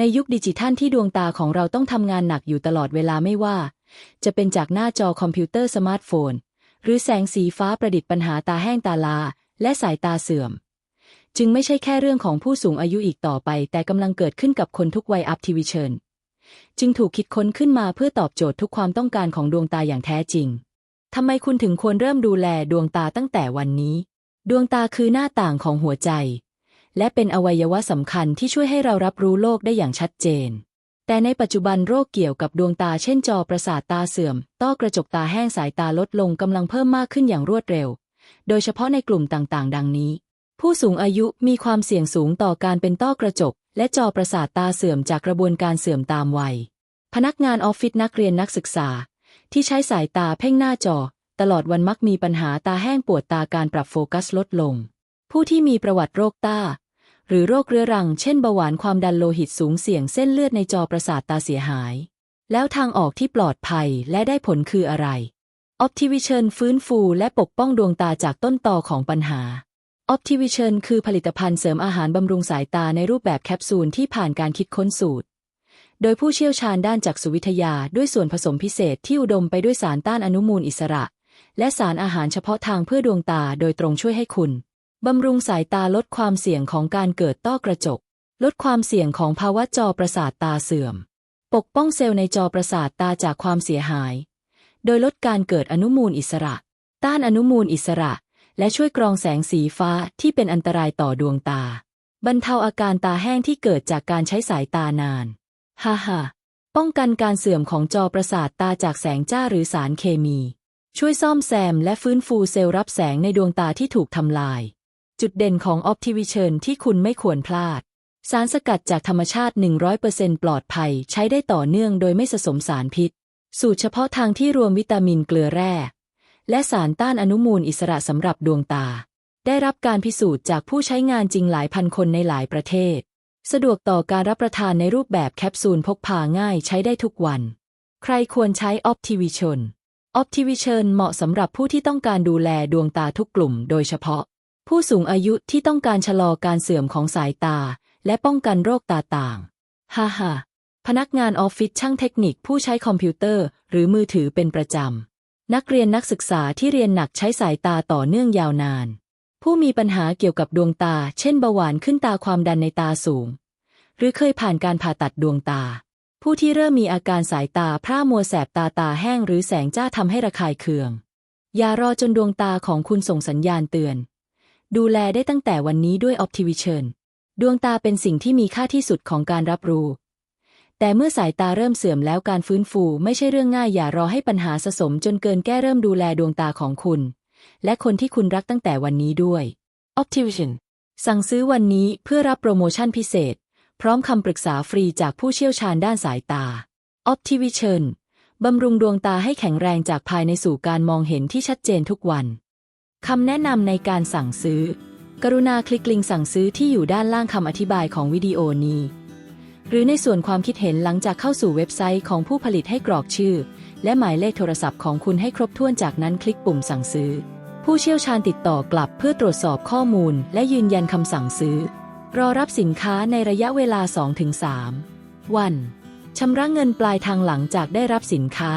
ในยุคดิจิทัลที่ดวงตาของเราต้องทำงานหนักอยู่ตลอดเวลาไม่ว่า จะเป็นจากหน้าจอคอมพิวเตอร์สมาร์ทโฟน หรือแสงสีฟ้าประดิษฐ์ปัญหาตาแห้งตาลา และสายตาเสื่อม จึงไม่ใช่แค่เรื่องของผู้สูงอายุอีกต่อไป แต่กำลังเกิดขึ้นกับคนทุกวัยอัพทีวิเชิญจึงถูกคิดค้นขึ้นมาเพื่อตอบโจทย์ทุกความต้องการของดวงตาอย่างแท้จริงทำไมคุณถึงควรเริ่มดูแลดวงตาตั้งแต่วันนี้ ดวงตาคือหน้าต่างของหัวใจ และเป็นอวัยวะสำคัญที่ช่วยให้เรารับรู้โลกได้อย่างชัดเจน แต่ในปัจจุบันโรคเกี่ยวกับดวงตาเช่นจอประสาทตาเสื่อม ต้อกระจกตาแห้งสายตาลดลงกำลังเพิ่มมากขึ้นอย่างรวดเร็ว โดยเฉพาะในกลุ่มต่างๆ ดังนี้ ผู้สูงอายุมีความเสี่ยงสูงต่อการเป็นต้อกระจก และจอประสาทตาเสื่อมจากกระบวนการเสื่อมตามวัย พนักงานออฟฟิศนักเรียนนักศึกษา ที่ใช้สายตาเพ่งหน้าจอ ตลอดวันมักมีปัญหาตาแห้งปวดตาการปรับโฟกัสลดลงผู้ที่มีประวัติโรคตา หรือโรคเรื้อรัง เช่นเบาหวานความดันโลหิตสูงเสี่ยงเส้นเลือดในจอประสาทตาเสียหาย แล้วทางออกที่ปลอดภัยและได้ผลคืออะไร Optivision ฟื้นฟูและปกป้องดวงตาจากต้นตอของปัญหา Optivision คือผลิตภัณฑ์เสริมอาหารบำรุงสายตาในรูปแบบแคปซูลที่ผ่านการคิดค้นสูตร โดยผู้เชี่ยวชาญด้านจักษุวิทยาด้วยส่วนผสมพิเศษที่อุดมไปด้วยสารต้านอนุมูลอิสระ และสารอาหารเฉพาะทางเพื่อดวงตาโดยตรงช่วยให้คุณ บำรุงสายตาลดความเสี่ยงของการเกิดต้อกระจก ลดความเสี่ยงของภาวะจอประสาทตาเสื่อม ปกป้องเซลล์ในจอประสาทตาจากความเสียหาย โดยลดการเกิดอนุมูลอิสระ ต้านอนุมูลอิสระ และช่วยกรองแสงสีฟ้าที่เป็นอันตรายต่อดวงตา บรรเทาอาการตาแห้งที่เกิดจากการใช้สายตานาน ฮ่าฮ่าป้องกันการเสื่อมของจอประสาทตาจากแสงจ้าหรือสารเคมี ช่วยซ่อมแซมและฟื้นฟูเซลล์รับแสงในดวงตาที่ถูกทำลาย จุดเด่นของ Optivision ที่คุณไม่ควรพลาด สารสกัดจากธรรมชาติ 100%ปลอดภัย ใช้ได้ต่อเนื่องโดยไม่ผสมสารพิษ สูตรเฉพาะทางที่รวมวิตามินเกลือแร่ และสารต้านอนุมูลอิสระสำหรับดวงตา ได้รับการพิสูจน์จากผู้ใช้งานจริงหลายพันคนในหลายประเทศ สะดวกต่อการรับประทานในรูปแบบแคปซูลพกพาง่ายใช้ได้ทุกวัน ใครควรใช้ Optivision Optivision เหมาะสำหรับผู้ที่ต้องการดูแลดวงตาทุกกลุ่ม โดยเฉพาะ ผู้สูงอายุที่ต้องการชะลอการเสื่อมของสายตา และป้องกันโรคตาต่างฮ่าฮ่าพนักงานออฟฟิศช่างเทคนิคผู้ใช้คอมพิวเตอร์ หรือมือถือเป็นประจำ นักเรียนนักศึกษาที่เรียนหนักใช้สายตาต่อเนื่องยาวนาน ผู้มีปัญหาเกี่ยวกับดวงตา เช่นเบาหวานขึ้นตาความดันในตาสูง หรือเคยผ่านการผ่าตัดดวงตา ผู้ที่เริ่มมีอาการสายตาพร่ามัวแสบตาตาแห้งหรือแสงจ้าทำให้ระคายเคือง อย่ารอจนดวงตาของคุณส่งสัญญาณเตือน ดูแลได้ตั้งแต่วันนี้ด้วย Optivision ดวงตาเป็นสิ่งที่มีค่าที่สุดของการรับรู้ แต่เมื่อสายตาเริ่มเสื่อมแล้วการฟื้นฟูไม่ใช่เรื่องง่ายอย่ารอให้ปัญหาสะสมจนเกินแก้เริ่มดูแลดวงตาของคุณ และคนที่คุณรักตั้งแต่วันนี้ด้วย Optivision สั่งซื้อวันนี้เพื่อรับโปรโมชั่นพิเศษ พร้อมคำปรึกษาฟรีจากผู้เชี่ยวชาญด้านสายตา Optivision บำรุงดวงตาให้แข็งแรงจากภายในสู่การมองเห็นที่ชัดเจนทุกวัน คำแนะนำในการสั่งซื้อ กรุณาคลิกลิงก์สั่งซื้อที่อยู่ด้านล่างคำอธิบายของวิดีโอนี้ หรือในส่วนความคิดเห็นหลังจากเข้าสู่เว็บไซต์ของผู้ผลิตให้กรอกชื่อ และหมายเลขโทรศัพท์ของคุณให้ครบถ้วนจากนั้นคลิกปุ่มสั่งซื้อ ผู้เชี่ยวชาญติดต่อกลับเพื่อตรวจสอบข้อมูล และยืนยันคำสั่งซื้อ รอรับสินค้าในระยะเวลา 2-3 วันชำระเงินปลายทางหลังจากได้รับสินค้า